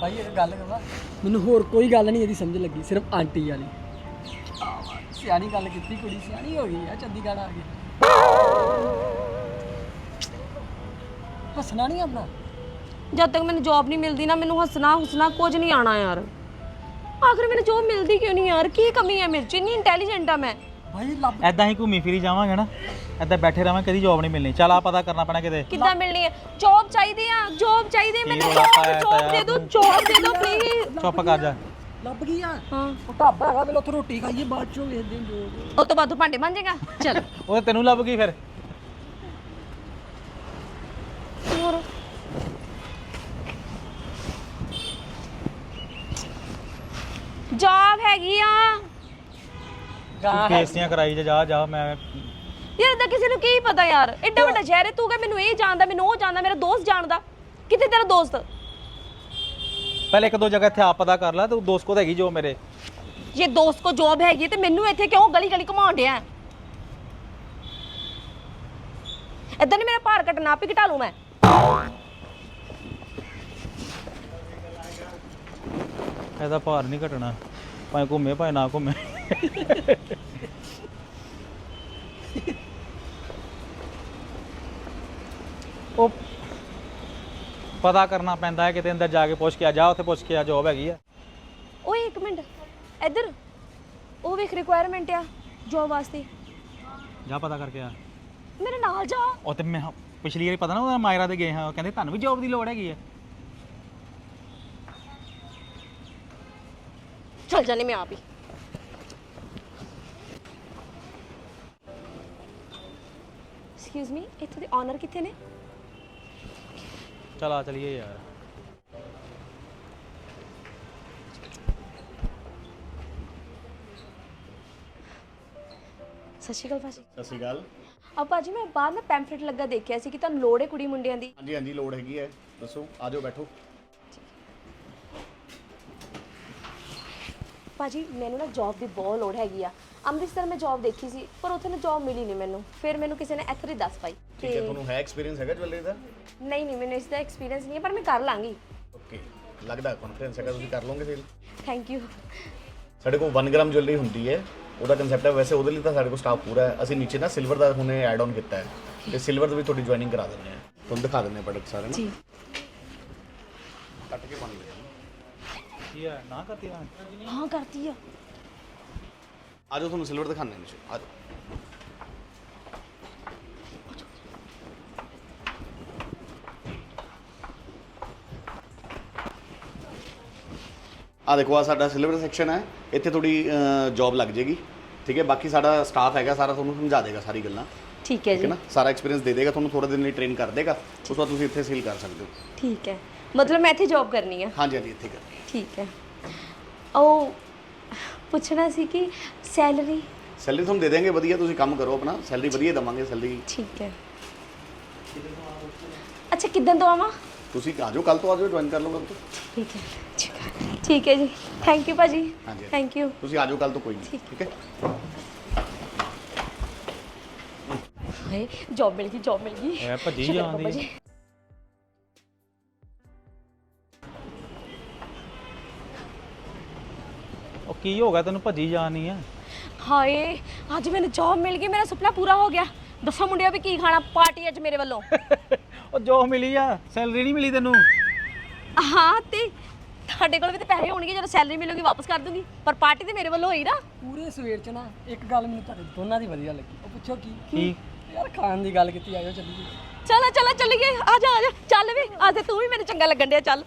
ਭਾਈ ਇੱਕ ਗੱਲ ਕਹਾਂ ਮੈਨੂੰ ਹੋਰ ਕੋਈ ਗੱਲ ਨਹੀਂ ਇਹਦੀ ਸਮਝ ਲੱਗੀ ਸਿਰਫ ਆਂਟੀ ਵਾਲੀ। ਸਿਆਣੀ ਗੱਲ ਕੀਤੀ ਕੁੜੀ ਸਿਆਣੀ ਹੋ ਗਈ ਆ ਚੰਡੀਗੜ੍ਹ ਆ ਕੇ ਹੱਸਣਾ ਨਹੀਂ ਆਪਣਾ? ਜਦ ਤੱਕ ਮੈਨੂੰ ਜੌਬ ਨਹੀਂ ਮਿਲਦੀ ਨਾ ਮੈਨੂੰ ਹੱਸਣਾ ਹੁਸਣਾ ਕੁਝ ਨਹੀਂ ਆਣਾ ਯਾਰ। ਆਖਰ ਮੈਨੂੰ ਜੌਬ ਮਿਲਦੀ ਕਿਉਂ ਨਹੀਂ ਯਾਰ? ਕੀ ਕਮੀ ਹੈ ਮੇਰੇ 'ਚ? ਇੰਨੀ ਇੰਟੈਲੀਜੈਂਟ ਆ ਮੈਂ। ਭਾਈ ਲੱਭ ਐਦਾਂ ਹੀ ਘੁੰਮੀ ਫਿਰੀ ਜਾਵਾਂਗੇ ਨਾ। ਐਦਾਂ ਬੈਠੇ ਰਵਾਂ ਕਦੀ ਜੌਬ ਨਹੀਂ ਮਿਲਣੀ। ਚੱਲ ਆ ਪਤਾ ਕਰਨਾ ਪੈਣਾ ਕਿਤੇ। ਕਿੱਦਾਂ ਮਿਲਣੀ ਹੈ? ਜੌਬ ਚਾਹੀਦੀ ਆ ਜੌਬ ਚਾਹੀਦੀ ਹੈ ਮੈਨੂੰ ਰੌਲਾ ਪਾਇਆ ਜੌਬ ਦੇ ਦਿਓ ਜੌਬ ਦੇ ਦਿਓ ਪਲੀਜ਼ ਚੁੱਪ ਕਰ ਜਾ। ਲੱਭ ਗਈ ਆ। ਹਾਂ। ਉਹ ਢਾਬਾ ਹੈਗਾ ਪਹਿਲਾਂ ਉੱਥੇ ਰੋਟੀ ਖਾਈਏ ਬਾਅਦ ਚੋਂ ਵੇਖਦੇ ਹਾਂ ਜੋ ਉਹ ਤੋਂ ਬਾਅਦ ਤੂੰ ਭਾਂਡੇ ਮਾਂਜੇਗਾ? ਚਲ। ਉਹ ਤੈਨੂੰ ਲੱਭ ਗਈ ਫਿਰ ਹੋਰ ਜੌਬ ਹੈਗੀ ਆ। ਗਾਂ ਪੇਸਟੀਆਂ ਕਰਾਈ ਜਾ ਜਾ ਜਾ ਮੈਂ ਯਾਰ ਤਾਂ ਕਿਸੇ ਨੂੰ ਕੀ ਪਤਾ ਯਾਰ? ਐਡਾ ਵੱਡਾ ਸ਼ਹਿਰ ਹੈ ਤੂੰ ਕਹ ਮੈਨੂੰ ਇਹ ਜਾਣਦਾ ਮੈਨੂੰ ਉਹ ਜਾਣਦਾ ਮੇਰਾ ਦੋਸਤ ਜਾਣਦਾ। ਕਿੱਥੇ ਤੇਰਾ ਦੋਸਤ? ਪਹਿਲੇ ਇੱਕ ਦੋ ਜਗ੍ਹਾ ਇੱਥੇ ਆਪ ਪਤਾ ਕਰ ਲੈ ਤੂੰ ਦੋਸਤ ਕੋਲ ਹੈਗੀ ਜੋ ਮੇਰੇ। ਜੇ ਦੋਸਤ ਕੋ ਜੌਬ ਹੈਗੀ ਹੈ ਤੇ ਮੈਨੂੰ ਇੱਥੇ ਕਿਉਂ ਗਲੀ ਗਲੀ ਘੁਮਾਉਣ ਡਿਆ? ਇਦਾਂ ਨਹੀਂ ਮੇਰਾ ਭਾਰ ਘਟਣਾ ਆਪੇ ਘਟਾ ਲੂ ਮੈਂ। ਇਹਦਾ ਭਾਰ ਨਹੀਂ ਘਟਣਾ। ਭਾਵੇਂ ਘੁੰਮੇ ਭਾਵੇਂ ਨਾ ਘੁੰਮੇ। ਉਹ ਪਤਾ ਕਰਨਾ ਪੈਂਦਾ ਹੈ ਕਿਤੇ ਅੰਦਰ ਜਾ ਕੇ ਪੁੱਛ ਕੇ ਆ ਜਾ ਉੱਥੇ ਪੁੱਛ ਕੇ ਆ ਜੋਬ ਹੈਗੀ ਆ। ਓਏ ਇੱਕ ਮਿੰਟ। ਇੱਧਰ ਉਹ ਵੇਖ ਰਿਕੁਆਇਰਮੈਂਟ ਆ ਜੌਬ ਵਾਸਤੇ। ਜਾ ਪਤਾ ਕਰਕੇ ਆ। ਮੇਰੇ ਨਾਲ ਜਾ। ਉਹ ਤੇ ਮੈਂ ਪਿਛਲੀ ਵਾਰੀ ਪਤਾ ਨਾ ਉਹ ਮਾਇਰਾ ਦੇ ਗਏ ਹਾਂ ਉਹ ਕਹਿੰਦੇ ਤੁਹਾਨੂੰ ਵੀ ਜੋਬ ਦੀ ਲੋੜ ਹੈਗੀ ਹੈ ਚਲ ਜਾਨੇ ਮੈਂ ਆਪ ਹੀ। ਐਕਸਕਿਊਜ਼ ਮੀ ਇੱਥੇ ਦੇ ਓਨਰ ਕਿੱਥੇ ਨੇ? ਚਲ ਆ ਚਲੀਏ ਯਾਰ। ਸਤਿ ਸ਼੍ਰੀ ਅਕਾਲ ਭਾਜੀ। ਸਤਿ ਸ਼੍ਰੀ ਅਕਾਲ। ਆ ਭਾਜੀ ਮੈਂ ਬਾਹਰ ਨਾ ਪੈਂਫਲੇਟ ਲੱਗਾ ਦੇਖਿਆ ਸੀ ਕਿ ਤੁਹਾਨੂੰ ਲੋੜ ਹੈ ਕੁੜੀ ਮੁੰਡਿਆਂ ਦੀ। ਹਾਂਜੀ ਹਾਂਜੀ ਲੋੜ ਹੈਗੀ ਹੈ। ਦੱਸੋ ਆ ਜਾਓ ਬੈਠੋ। ਭਾਜੀ ਮੈਨੂੰ ਨਾ ਜੌਬ ਦੀ ਬਹੁਤ ਲੋੜ ਹੈਗੀ ਆ। ਅੰਮ੍ਰਿਤਸਰ ਮੈਂ ਜੌਬ ਦੇਖੀ ਸੀ ਪਰ ਉੱਥੇ ਨਾ ਜੌਬ ਮਿਲੀ ਨਹੀਂ ਮੈਨੂੰ। ਫਿਰ ਮੈਨੂੰ ਕਿਸੇ ਨੇ ਇੱਥੇ ਹੀ ਦੱਸ ਪਾਈ। ਠੀਕ ਹੈ ਤੁਹਾਨੂੰ ਹੈ ਐਕਸਪੀਰੀਅੰਸ ਹੈਗਾ ਜਵੈਲਰੀ ਦਾ? ਨਹੀਂ ਨਹੀਂ ਮੈਨੂੰ ਇਸ ਦਾ ਐਕਸਪੀਰੀਅੰਸ ਨਹੀਂ ਹੈ ਪਰ ਮੈਂ ਕਰ ਲਾਂਗੀ। ਓਕੇ ਲੱਗਦਾ ਕੌਨਫੀਡੈਂਸ ਹੈਗਾ ਤੁਸੀਂ ਕਰ ਲਓਗੇ ਸੇਲ ਥੈਂਕ ਯੂ ਸਾਡੇ ਕੋਲ 1 ਗ੍ਰਾਮ ਜਵੈਲਰੀ ਹੁੰਦੀ ਹੈ ਉਹਦਾ ਕਨਸੈਪਟ ਹੈ ਵੈਸੇ ਉਹਦੇ ਲਈ ਤਾਂ ਸਾਡੇ ਕੋਲ ਸਟਾਫ ਪੂਰਾ ਹੈ। ਅਸੀਂ ਨੀਚੇ ਨਾ ਸਿਲਵਰ ਦਾ ਹੁਣੇ ਐਡ ਆਨ ਕੀਤਾ ਹੈ। ਤੇ ਸਿਲਵਰ ਦੀ ਵੀ ਤੁਹਾਡੀ ਜੁਆਇਨਿੰਗ ਕਰਾ ਦਿੰਦੇ ਹਾਂ। ਤੁਹਾਨੂੰ ਦਿਖਾ ਦਿੰਦੇ ਪ੍ਰੋਡਕਟ ਸਾਰੇ ਨਾ। ਜੀ। ਕੱਟ ਕੇ ਬਣ ਗਏ। ਕੀ ਆ ਨਾ ਕਰਤੀ ਆ? ਹਾਂ ਕਰਤੀ ਆ। ਆਜੋ ਤੁਹਾਨੂੰ ਸਿਲਵਰ ਦਿਖਾਉਂਦੇ ਨੇ ਆਜੋ। ਆ ਦੇਖੋ ਆ ਸਾਡਾ ਸਿਲਵਰ ਸੈਕਸ਼ਨ ਹੈ। ਇੱਥੇ ਥੋੜੀ ਜੌਬ ਲੱਗ ਜੇਗੀ। ਠੀਕ ਹੈ ਬਾਕੀ ਸਾਡਾ ਸਟਾਫ ਹੈਗਾ ਸਾਰਾ ਤੁਹਾਨੂੰ ਸਮਝਾ ਦੇਗਾ ਸਾਰੀ ਗੱਲਾਂ। ਠੀਕ ਹੈ ਠੀਕ ਹੈ ਜੀ। ਨਾ? ਸਾਰਾ ਐਕਸਪੀਰੀਅੰਸ ਦੇ ਦੇਗਾ ਤੁਹਾਨੂੰ ਥੋੜੇ ਦਿਨ ਲਈ ਟ੍ਰੇਨ ਕਰ ਦੇਗਾ। ਉਸ ਤੋਂ ਬਾਅਦ ਤੁਸੀਂ ਇੱਥੇ ਸੀਲ ਕਰ ਸਕਦੇ ਹੋ। ਠੀਕ ਹੈ। ਮਤਲਬ ਮੈਂ ਇੱਥੇ ਜੌਬ ਕਰਨੀ ਆ ਹਾਂਜੀ ਹਾਂਜੀ ਇੱਥੇ ਕਰ ਠੀਕ ਹੈ ਉਹ ਪੁੱਛਣਾ ਸੀ ਕਿ ਸੈਲਰੀ ਸੈਲਰੀ ਤੁਹਾਨੂੰ ਦੇ ਦੇਂਗੇ ਵਧੀਆ ਤੁਸੀਂ ਕੰਮ ਕਰੋ ਆਪਣਾ ਸੈਲਰੀ ਵਧੀਆ ਦਵਾਂਗੇ ਸੈਲਰੀ ਠੀਕ ਹੈ ਅੱਛਾ ਕਿੱਦਣ ਤੋਂ ਆਵਾਂ ਤੁਸੀਂ ਆ ਜਾਓ ਕੱਲ ਤੋਂ ਆ ਜਾਓ ਜੁਆਇਨ ਕਰ ਲਓ ਕੱਲ ਤੋਂ ਠੀਕ ਹੈ ਠੀਕ ਹੈ ਠੀਕ ਹੈ ਜੀ ਥੈਂਕ ਯੂ ਭਾਜੀ ਹਾਂਜੀ ਥੈਂਕ ਯੂ ਤੁਸੀਂ ਆ ਜਾਓ ਕੱਲ ਤੋਂ ਕੋਈ ਨਹੀਂ ਠੀਕ ਹੈ ਹਾਏ ਜੌਬ ਮਿਲ ਗਈ ਜੌਬ ਮਿਲ ਗਈ ਐ ਭੱਜੀ ਸ਼ੁਕਰ ਜਾਂਦੀ ਬਾਬਾ ਆ। ਜੀ। ਕੀ ਹੋ ਗਿਆ? ਤੈਨੂੰ ਭੱਜੀ ਜਾਣੀ ਆ। ਹਾਏ ਅੱਜ ਮੈਨੂੰ ਜੌਬ ਮਿਲ ਗਈ ਮੇਰਾ ਸੁਪਨਾ ਪੂਰਾ ਹੋ ਗਿਆ। ਦੱਸੋ ਮੁੰਡਿਓ ਵੀ ਕੀ ਖਾਣਾ ਪਾਰਟੀ ਅੱਜ ਮੇਰੇ ਵੱਲੋਂ? ਉਹ ਜੋ ਮਿਲੀ ਆ ਸੈਲਰੀ ਨਹੀਂ ਮਿਲੀ ਤੈਨੂੰ? ਹਾਂ ਤੇ ਤੁਹਾਡੇ ਕੋਲ ਵੀ ਤਾਂ ਪੈਸੇ ਹੋਣਗੇ ਜਦੋਂ ਸੈਲਰੀ ਮਿਲੂਗੀ ਵਾਪਸ ਕਰ ਦੂੰਗੀ। ਪਰ ਪਾਰਟੀ ਤੇ ਮੇਰੇ ਵੱਲੋਂ ਹੋਈ ਨਾ। ਪੂਰੇ ਸਵੇਰ ਚ ਨਾ ਇੱਕ ਗੱਲ ਮੈਨੂੰ ਤੁਹਾਡੇ ਦੋਨਾਂ ਦੀ ਵਧੀਆ ਲੱਗੀ। ਉਹ ਪੁੱਛੋ ਕੀ? ਕੀ? ਯਾਰ ਖਾਣ ਦੀ ਗੱਲ ਕੀਤੀ ਆਇਓ ਚੱਲੀਏ। ਚਲੋ ਚਲੋ ਚੱਲੀਏ। ਆ ਜਾ ਆ ਜਾ। ਚੱਲ ਵੀ ਅੱਜ ਤੇ ਤੂੰ ਵੀ ਮੈਨੂੰ ਚੰਗਾ ਲੱਗਣ ਡਿਆ ਚੱਲ।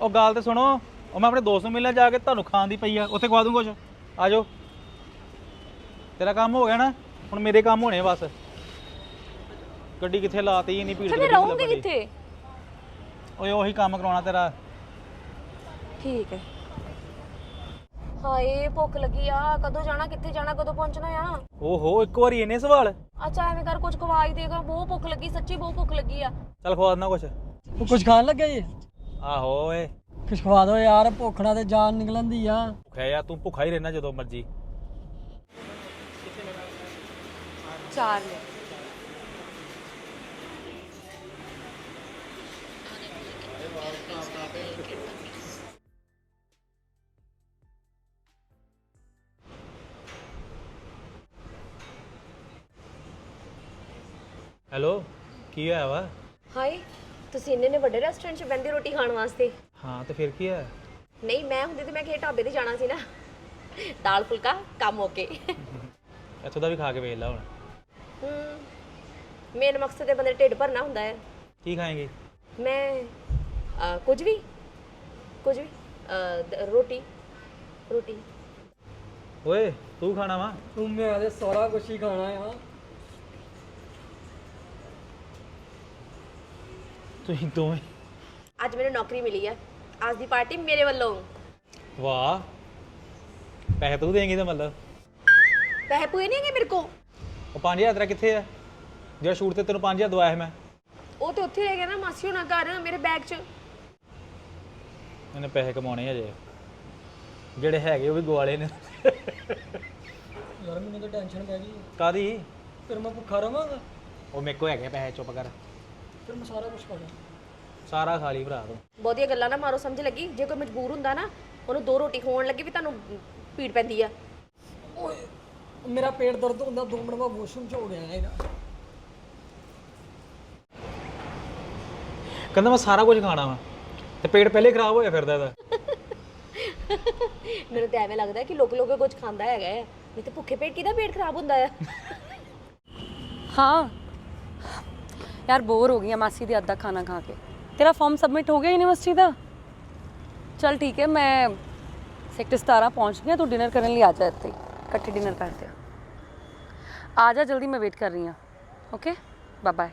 ਉਹ ਗੱਲ ਤੇ ਸੁਣੋ ਉਹ ਮੈਂ ਆਪਣੇ ਦੋਸਤ ਨੂੰ ਮਿਲਣ ਜਾ ਕੇ ਤੁਹਾਨੂੰ ਖਾਣ ਦੀ ਪਈ ਆ ਉੱਥੇ ਖਵਾ ਦੂੰ ਕੁਛ। ਆ ਜਾਓ। ਤੇਰਾ ਕੰਮ ਹੋ ਗਿਆ ਨਾ ਹੁਣ ਮੇਰੇ ਕੰਮ ਹੋਣੇ ਬਸ। ਗੱਡੀ ਕਿੱਥੇ ਲਾਤੀ ਨਹੀਂ ਭੀੜ ਫਿਰ ਮੈਂ ਰਹੂੰਗੀ। ਕਿੱਥੇ? ਓਏ ਉਹੀ ਕੰਮ ਕਰਾਉਣਾ ਤੇਰਾ। ਠੀਕ ਹੈ। ਹਾਏ ਭੁੱਖ ਲੱਗੀ ਆ ਕਦੋਂ ਜਾਣਾ ਕਿੱਥੇ ਜਾਣਾ ਕਦੋਂ ਪਹੁੰਚਣਾ ਆ? ਓਹੋ ਇੱਕ ਵਾਰੀ ਇਹਨੇ ਸਵਾਲ। ਅੱਛਾ ਐਵੇਂ ਕਰ ਕੁਝ ਖਵਾ ਹੀ ਦੇਗਾ ਬਹੁਤ ਭੁੱਖ ਲੱਗੀ ਸੱਚੀ ਬਹੁਤ ਭੁੱਖ ਲੱਗੀ ਆ। ਚੱਲ ਖਵਾ ਦਿੰਦਾ ਕੁਛ। ਉਹ ਕੁਝ ਖਾਣ ਲੱਗੇ ਜੀ? ਆਹੋ ਓਏ। ਕੁਝ ਖਵਾ ਦਿਓ ਯਾਰ ਭੁੱਖਣਾ ਤੇ ਜਾਨ ਨਿਕਲਣ ਦੀ ਆ। ਭੁੱਖਿਆ ਯਾ ਤੂੰ ਭੁੱਖਾ ਹੀ ਰਹਿਣਾ ਜਦੋਂ ਮਰਜ਼ੀ। ਚਾਰ ਨੇ ਹੈਲੋ ਕੀ ਹੋਇਆ ਵਾ? ਹਾਏ ਤੁਸੀਂ ਇੰਨੇ ਨੇ ਵੱਡੇ ਰੈਸਟੋਰੈਂਟ 'ਚ ਬੰਦੇ ਰੋਟੀ ਖਾਣ ਵਾਸਤੇ? ਹਾਂ ਤੇ ਫਿਰ ਕੀ ਹੋਇਆ? ਨਹੀਂ ਮੈਂ ਹੁੰਦੀ ਤੇ ਮੈਂ ਕਿਸੇ ਢਾਬੇ ਤੇ ਜਾਣਾ ਸੀ ਨਾ। ਦਾਲ ਫੁਲਕਾ ਕੰਮ ਓਕੇ। ਇੱਥੋਂ ਦਾ ਵੀ ਖਾ ਕੇ ਵੇਖ ਲੈ ਹੁਣ। ਹੂੰ। ਮੇਨ ਮਕਸਦ ਹੈ ਬੰਦੇ ਦਾ ਢਿੱਡ ਭਰਨਾ ਹੁੰਦਾ ਹੈ। ਕੀ ਖਾਏਂਗੇ? ਮੈਂ ਅਹ, ਕੁਝ ਵੀ ਕੁਝ ਵੀ ਅਹ, ਦ- ਰੋਟੀ ਰੋਟੀ। ਓਏ ਤੂੰ ਖਾਣਾ ਵਾ? ਤੂੰ ਮੈਂ ਤੇ ਸਾਰਾ ਕੁਝ ਹੀ ਖਾਣਾ ਆ। ਤੁਸੀਂ ਦੋਵੇਂ। ਅੱਜ ਮੈਨੂੰ ਨੌਕਰੀ ਮਿਲੀ ਹੈ ਅੱਜ ਦੀ ਪਾਰਟੀ ਮੇਰੇ ਵੱਲੋਂ। ਵਾਹ। ਪੈਸੇ ਤੂੰ ਦੇਂਗੀ ਤਾਂ ਮਤਲਬ। ਪੈਸੇ ਪੂਏ ਨਹੀਂ ਹੈਗੇ ਮੇਰੇ ਕੋ ਉਹ 5000 ਤੇਰਾ ਕਿੱਥੇ ਆ? ਜਿਹੜਾ ਸ਼ੂਟ ਤੇ ਤੈਨੂੰ 5000 ਦਵਾਇਆ ਸੀ ਮੈਂ। ਉਹ ਤੇ ਉੱਥੇ ਰਹਿ ਗਿਆ ਨਾ ਮਾਸੀ ਹੋਣਾ ਘਰ ਮੇਰੇ ਬੈਗ 'ਚ। ਇਹਨੇ ਪੈਸੇ ਕਮਾਉਣੇ ਹਜੇ। ਜਿਹੜੇ ਹੈਗੇ ਉਹ ਵੀ ਗਵਾਲੇ ਨੇ। ਯਾਰ ਮੈਨੂੰ ਤਾਂ ਟੈਨਸ਼ਨ ਪੈ ਗਈ। ਕਾਦੀ ਫਿਰ ਮੈਂ ਭੁੱਖਾ ਰਵਾਂਗਾ। ਉਹ ਮੇਰੇ ਕੋ ਹੈਗੇ ਪੈਸੇ ਚੁੱਪ ਕਰ। ਫਿਰ ਮੈਂ ਸਾਰਾ ਕੁਝ ਖਾਣਾ ਸਾਰਾ ਖਾ ਲਈ ਭਰਾ ਤੂੰ। ਬਹੁਤੀਆਂ ਗੱਲਾਂ ਨਾ ਮਾਰੋ ਸਮਝ ਲੱਗੀ? ਜੇ ਕੋਈ ਮਜਬੂਰ ਹੁੰਦਾ ਨਾ ਉਹਨੂੰ ਦੋ ਰੋਟੀ ਖਵਾਉਣ ਲੱਗੀ ਵੀ ਤੁਹਾਨੂੰ ਪੀੜ ਪੈਂਦੀ ਆ। ਓਏ ਮੇਰਾ ਪੇਟ ਦਰਦ ਹੁੰਦਾ ਦੋ ਮਿੰਟ ਬਾਅਦ ਵਾਸ਼ਰੂਮ ਚ ਹੋ ਗਿਆ ਇਹਦਾ ਕਹਿੰਦਾ ਮੈਂ ਸਾਰਾ ਕੁਝ ਖਾਣਾ ਵਾ ਤੇ ਪੇਟ ਪਹਿਲੇ ਖਰਾਬ ਹੋਇਆ ਫਿਰਦਾ ਇਹਦਾ। ਮੈਨੂੰ ਤਾਂ ਐਵੇਂ ਲੱਗਦਾ ਕਿ ਲੋਕ ਲੋਕ ਕੁਝ ਖਾਂਦਾ ਹੈਗਾ ਹੈ। ਨਹੀਂ ਤੇ ਭੁੱਖੇ ਪੇਟ ਕਿਹਦਾ ਪੇਟ ਖਰਾਬ ਹੁੰਦਾ ਆ? ਹਾਂ ਯਾਰ ਬੋਰ ਹੋ ਗਈ ਆ ਮਾਸੀ ਦੀ ਅੱਧਾ ਖਾਣਾ ਖਾ ਕੇ। ਤੇਰਾ ਫਾਰਮ ਸਬਮਿਟ ਹੋ ਗਿਆ ਯੂਨੀਵਰਸਿਟੀ ਦਾ? ਚਲ ਠੀਕ ਹੈ, ਮੈਂ ਸੈਕਟਰ 17 ਪਹੁੰਚ ਹਾਂ, ਤੂੰ ਡਿਨਰ ਕਰਨ ਲਈ ਆ ਜਾ ਇੱਥੇ। ਹੀ। ਇਕੱਠੇ ਡਿਨਰ ਕਰਦੇ ਆ। ਆ ਜਾ, ਜਲਦੀ ਮੈਂ ਵੇਟ ਕਰ ਰਹੀ ਹਾਂ। ਓਕੇ ਬਾਏ ਬਾਏ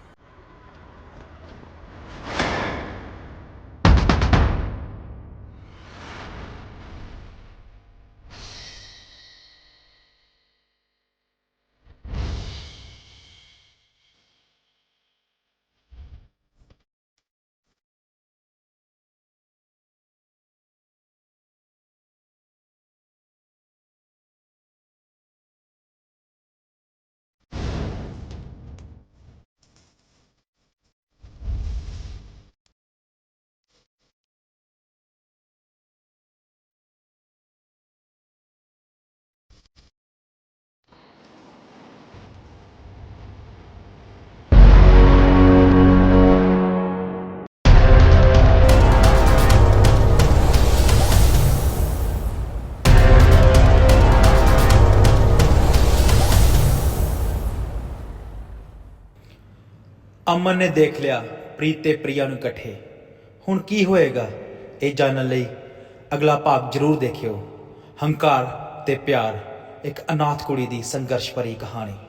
ਅਮਨ ਨੇ ਦੇਖ ਲਿਆ, ਪ੍ਰੀਤ ਤੇ ਪ੍ਰਿਆ ਨੂੰ ਇਕੱਠੇ। ਹੁਣ ਕੀ ਹੋਏਗਾ? ਇਹ ਜਾਣਨ ਲਈ ਅਗਲਾ ਭਾਗ ਜ਼ਰੂਰ ਦੇਖਿਓ। ਹੰਕਾਰ ਤੇ ਪਿਆਰ, ਇੱਕ ਅਨਾਥ ਕੁੜੀ ਦੀ ਸੰਘਰਸ਼ ਭਰੀ ਕਹਾਣੀ।